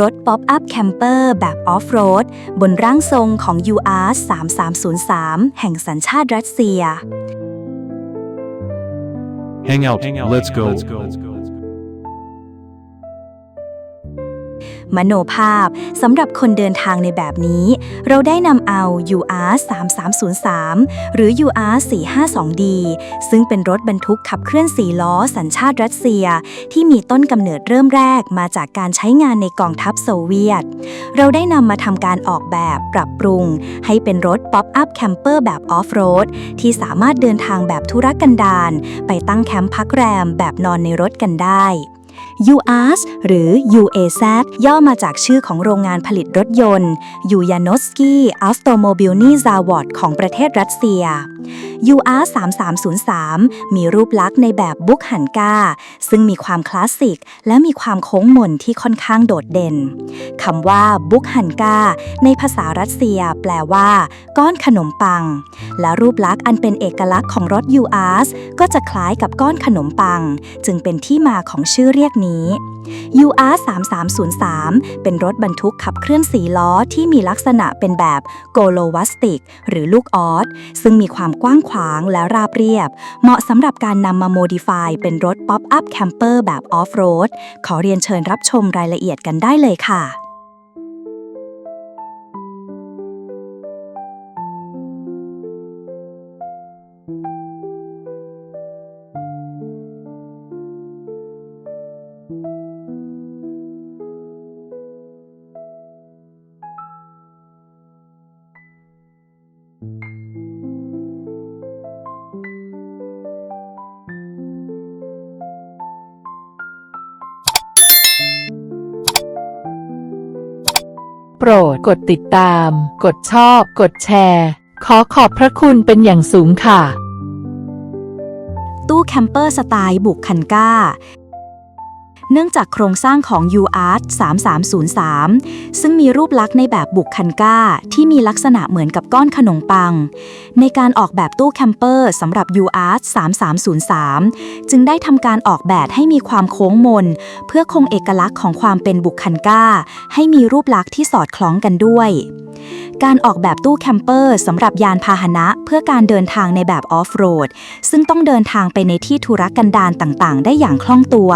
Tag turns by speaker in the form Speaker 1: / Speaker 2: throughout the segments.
Speaker 1: รถป๊อปอัพแคมเปอร์แบบออฟโรดบนร่างทรงของ UR 3303 แห่งสัญชาติรัสเซีย
Speaker 2: Hang out. Let's go.
Speaker 1: มโนภาพสำหรับคนเดินทางในแบบนี้ เราได้นำเอา UR 3303 หรือ UR 452D ซึ่งเป็นรถบรรทุกขับเคลื่อนสีล้อสัญชาติรัสเซีย ที่มีต้นกำเนิดเริ่มแรกมาจากการใช้งานในกองทัพโซเวียต เราได้นำมาทำการออกแบบปรับปรุง ให้เป็นรถป๊อปอัพแคมเปอร์แบบออฟโรดที่สามารถเดินทางแบบธุรกันดารไปตั้งแคมป์พักแรมแบบนอนในรถกันได้ UAZ หรือ UAZ ย่อมาจากชื่อของโรงงานผลิตรถยนต์ยูยานอสกี้อัลสโตโมบิลนีซาวอดของประเทศรัสเซีย UR 3303 มีรูปลักษณ์ในแบบบุกหันกาซึ่งมีความคลาสสิก และมีความโค้งมนที่ค่อนข้างโดดเด่นคำว่าบุกหันกาในภาษารัสเซียแปลว่า ก้อนขนมปัง และรูปลักษณ์อันเป็นเอกลักษณ์ของรถ UR ก็จะคล้ายกับก้อนขนมปัง จึงเป็นที่มาของชื่อเรียกนี้ UR 3303 เป็นรถบรรทุกขับเคลื่อนสีล้อที่มีลักษณะเป็นแบบโกโลวัสติก หรือลูกออสซึ่งมีความกว้างขวางและราบเรียบ เหมาะสำหรับการนำมาโมดิฟายเป็นรถป๊อปอัพแคมเปอร์แบบออฟโรด ขอเรียนเชิญรับชมรายละเอียดกันได้เลยค่ะ
Speaker 3: โปรดกดติดตาม กดชอบ กดแชร์ ขอขอบพระคุณเป็นอย่างสูงค่ะ
Speaker 1: ตู้แคมเปอร์สไตล์บุกคันก้า เนื่องจากโครงสร้างของ UART 3303 ซึ่งมีรูปลักษณ์ในแบบบุกคันก้า ที่มีลักษณะเหมือนกับก้อนขนมปัง ในการออกแบบตู้แคมเปอร์สำหรับ UART 3303 จึงได้ทำการออกแบบให้มีความโค้งมน เพื่อคงเอกลักษณ์ของความเป็นบุกคันก้า ให้มีรูปลักษณ์ที่สอดคล้องกันด้วย การออกแบบตู้แคมเปอร์สำหรับยานพาหนะเพื่อการเดินทางในแบบออฟโรด ซึ่งต้องเดินทางไปในที่ธุรกันดารต่างๆ ได้อย่างคล่องตัว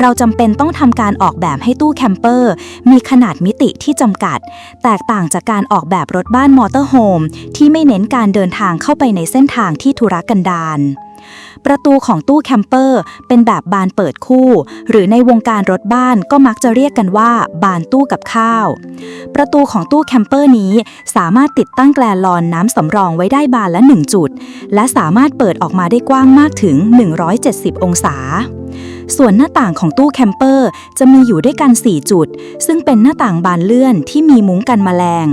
Speaker 1: เราจำเป็นต้องทำการออกแบบให้ตู้แคมเปอร์ มีขนาดมิติที่จำกัด แตกต่างจากการออกแบบรถบ้านมอเตอร์โฮมที่ไม่เน้นการเดินทางเข้าไปในเส้นทางที่ธุรกันดาร ประตูของตู้แคมเปอร์เป็นแบบบานเปิดคู่ หรือในวงการรถบ้านก็มักจะเรียกกันว่า บานตู้กับข้าว ประตูของตู้แคมเปอร์นี้สามารถติดตั้งแกลลอนน้ำสำรองไว้ได้บานละ 1 จุด และสามารถเปิดออกมาได้กว้างมากถึง 170 องศา ส่วนหน้าต่างของตู้แคมเปอร์จะมีอยู่ด้วยกัน 4 จุด ซึ่งเป็นหน้าต่างบานเลื่อนที่มีมุ้งกันแมลง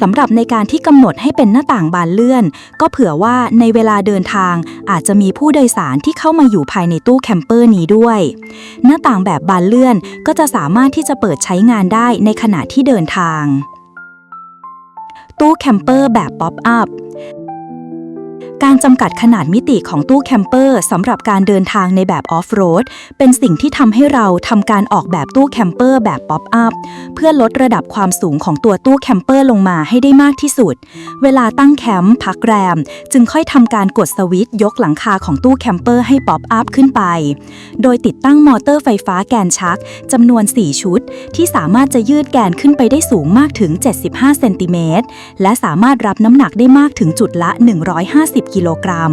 Speaker 1: สำหรับในการที่กำหนดให้เป็นหน้าต่างบานเลื่อน ก็เผื่อว่าในเวลาเดินทางอาจจะมีผู้โดยสารที่เข้ามาอยู่ภายในตู้แคมเปอร์นี้ด้วย หน้าต่างแบบบานเลื่อนก็จะสามารถที่จะเปิดใช้งานได้ในขณะที่เดินทาง ตู้แคมเปอร์แบบป๊อปอัพ การจำกัดขนาดมิติของตู้แคมเปอร์สำหรับการเดินทางในแบบออฟโรดเป็นสิ่งที่ทำให้เราทำการออกแบบตู้แคมเปอร์แบบป๊อปอัพเพื่อลดระดับความสูงของตัวตู้แคมเปอร์ลงมาให้ได้มากที่สุด เวลาตั้งแคมป์พักแรม จึงค่อยทำการกดสวิตช์ยกหลังคาของตู้แคมเปอร์ให้ป๊อปอัพขึ้นไป โดยติดตั้งมอเตอร์ไฟฟ้าแกนชักจำนวน 4 ชุด ที่สามารถจะยืดแกนขึ้นไปได้สูงมากถึง 75 เซนติเมตรและสามารถรับน้ำหนักได้มากถึงจุดละ 150กิโลกรัม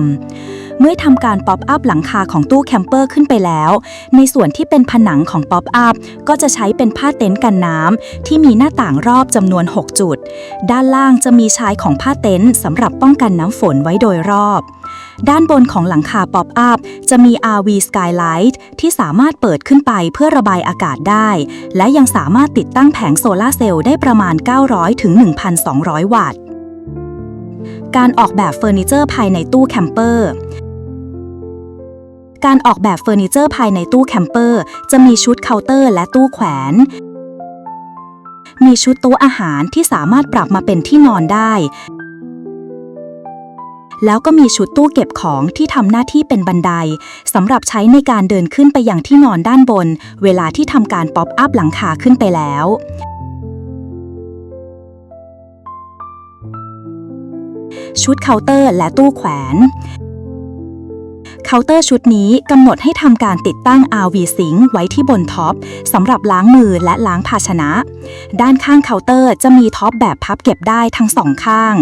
Speaker 1: เมื่อทำการป๊อปอัพหลังคาของตู้แคมเปอร์ขึ้นไปแล้ว ในส่วนที่เป็นผนังของป๊อปอัพก็จะใช้เป็นผ้าเต็นท์กันน้ำที่มีหน้าต่างรอบจำนวน 6 จุด ด้านล่างจะมีชายของผ้าเต็นท์สำหรับป้องกันน้ำฝนไว้โดยรอบ ด้านบนของหลังคาป๊อปอัพจะมี RV Skylight ที่สามารถเปิดขึ้นไปเพื่อระบายอากาศได้ และยังสามารถติดตั้งแผงโซลาร์เซลล์ได้ประมาณ 900-1,200 วัตต์ การออกแบบเฟอร์นิเจอร์ภายในตู้แคมเปอร์ การออกแบบเฟอร์นิเจอร์ภายในตู้แคมเปอร์ จะมีชุดเคาน์เตอร์และตู้แขวน มีชุดโต๊ะอาหารที่สามารถปรับมาเป็นที่นอนได้ แล้วก็มีชุดตู้เก็บของที่ทำหน้าที่เป็นบันไดสำหรับใช้ในการเดินขึ้นไปยังที่นอนด้านบน เวลาที่ทำการป๊อปอัพหลังคาขึ้นไปแล้ว ชุดเคาน์เตอร์และตู้แขวน เคาน์เตอร์ชุดนี้กำหนดให้ทำการติดตั้ง RV Sink ไว้ที่บนท็อปสำหรับล้างมือและล้างภาชนะ ด้านข้างเคาน์เตอร์จะมีท็อปแบบพับเก็บได้ทั้งสองข้าง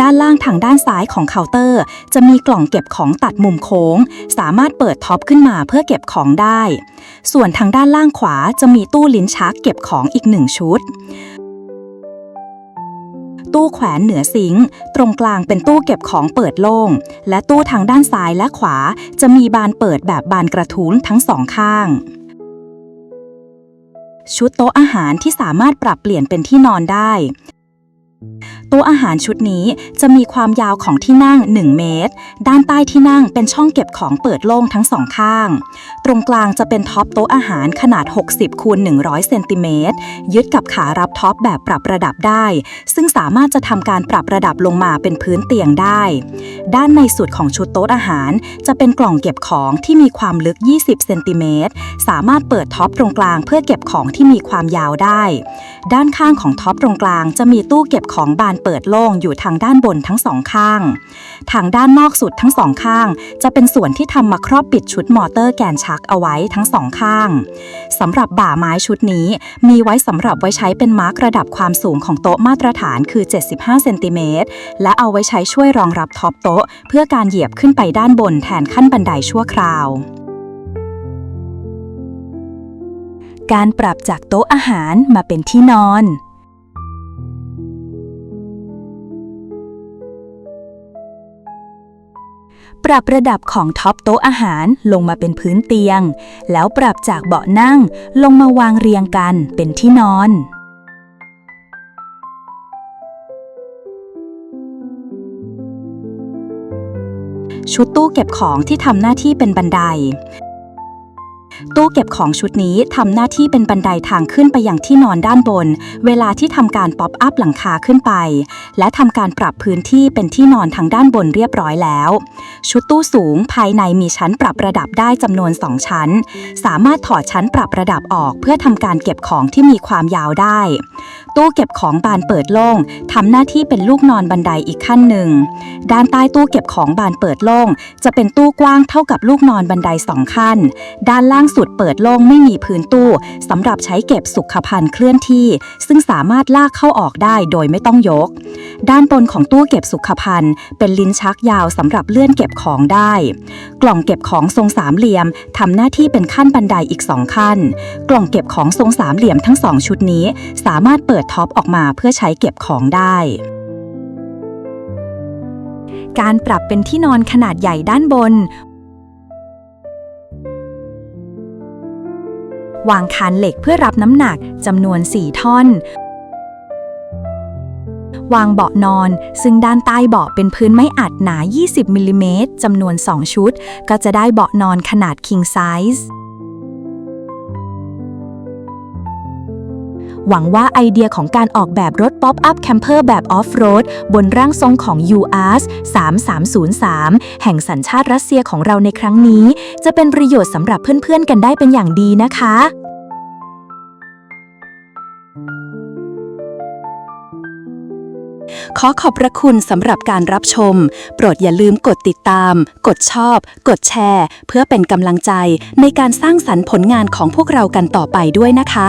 Speaker 1: ด้านล่างทางด้านซ้ายของเคาน์เตอร์ จะมีกล่องเก็บของตัดมุมโค้ง สามารถเปิดท็อปขึ้นมาเพื่อเก็บของได้ ส่วนทางด้านล่างขวาจะมีตู้ลิ้นชักเก็บของอีกหนึ่งชุด ตู้แขวนเหนือซิงค์ตรงกลางเป็นตู้เก็บของเปิดโล่ง และตู้ทางด้านซ้ายและขวา จะมีบานเปิดแบบบานกระทุ้งทั้งสองข้าง ชุดโต๊ะอาหารที่สามารถปรับเปลี่ยนเป็นที่นอนได้ ต๊ะอาหารชุดนี้จะมีความยาวของที่นั่ง 1 เมตร ด้านใต้ที่นั่งเป็นช่องเก็บของเปิดโล่งทั้งสองข้าง ตรงกลางจะเป็นท็อปโต๊ะอาหารขนาด 60คูณ100 เซนติเมตร ยึดกับขารับท็อปแบบปรับระดับได้ ซึ่งสามารถจะทำการปรับระดับลงมาเป็นพื้นเตียงได้ ด้านในสุดของชุดโต๊ะอาหาร จะเป็นกล่องเก็บของที่มีความลึก 20 เซนติเมตร สามารถเปิดท็อปตรงกลางเพื่อเก็บของที่มีความยาวได้ ด้านข้างของท็อปตรงกลางจะมีตู้เก็บของบานเปิดโล่งอยู่ทางด้านบนทั้งสองข้าง ทางด้านนอกสุดทั้งสองข้าง จะเป็นส่วนที่ทำมาครอบปิดชุดมอเตอร์แกนชักเอาไว้ทั้งสองข้างสำหรับบ่าไม้ชุดนี้ มีไว้สำหรับไว้ใช้เป็นมาร์กระดับความสูงของโต๊ะมาตรฐานคือ 75เซนติเมตรและเอาไว้ใช้ช่วยรองรับท็อปโต๊ะ เพื่อการเหยียบขึ้นไปด้านบนแทนขั้นบันไดชั่วคราวการปรับจากโต๊ะอาหารมาเป็นที่นอน ปรับระดับของท็อปโต๊ะอาหารลงมาเป็นพื้นเตียง แล้วปรับจากเบาะนั่งลงมาวางเรียงกันเป็นที่นอนชุดตู้เก็บของที่ทำหน้าที่เป็นบันได ตู้เก็บของชุดนี้ทำหน้าที่เป็นบันไดทางขึ้นไปยังที่นอนด้านบน เวลาที่ทำการป๊อปอัพหลังคาขึ้นไป และทำการปรับพื้นที่เป็นที่นอนทางด้านบนเรียบร้อยแล้ว ชุดตู้สูงภายในมีชั้นปรับระดับได้จำนวน 2 ชั้น สามารถถอดชั้นปรับระดับออกเพื่อทำการเก็บของที่มีความยาวได้ตู้เก็บของบานเปิดโล่งทำหน้าที่เป็นลูกนอนบันไดอีกขั้นหนึ่ง ด้านใต้ตู้เก็บของบานเปิดโล่ง จะเป็นตู้กว้างเท่ากับลูกนอนบันไดสองขั้น ด้านล่างสุดเปิดโล่งไม่มีพื้นตู้สำหรับใช้เก็บสุขภัณฑ์เคลื่อนที่ ซึ่งสามารถลากเข้าออกได้โดยไม่ต้องยก ด้านบนของตู้เก็บสุขภัณฑ์ เป็นลิ้นชักยาวสำหรับเลื่อนเก็บของได้ กล่องเก็บของทรงสามเหลี่ยมทำหน้าที่เป็นขั้นบันไดอีกสองขั้น กล่องเก็บของทรงสามเหลี่ยมทั้งสองชุดนี้ สามารถเปิดท็อปออกมาเพื่อใช้เก็บของได้ การปรับเป็นที่นอนขนาดใหญ่ด้านบน วางคานเหล็กเพื่อรับน้ำหนักจำนวน 4 ท่อน วางเบาะนอน ซึ่งด้านใต้เบาะเป็นพื้นไม้อัดหนา 20มิลลิเมตรจำนวน 2 ชุด ก็จะได้เบาะนอนขนาด king size หวังว่าไอเดียของการออกแบบรถป๊อปอัพแคมเปอร์แบบออฟโรดบนร่างทรงของ UAS 3303 แห่งสัญชาติรัสเซียของเราในครั้งนี้ จะเป็นประโยชน์สำหรับเพื่อนๆกันได้เป็นอย่างดีนะคะขอขอบพระคุณสำหรับการรับชม โปรดอย่าลืมกดติดตาม กดชอบ กดแชร์ เพื่อเป็นกำลังใจในการสร้างสรรค์ผลงานของพวกเรากันต่อไปด้วยนะคะ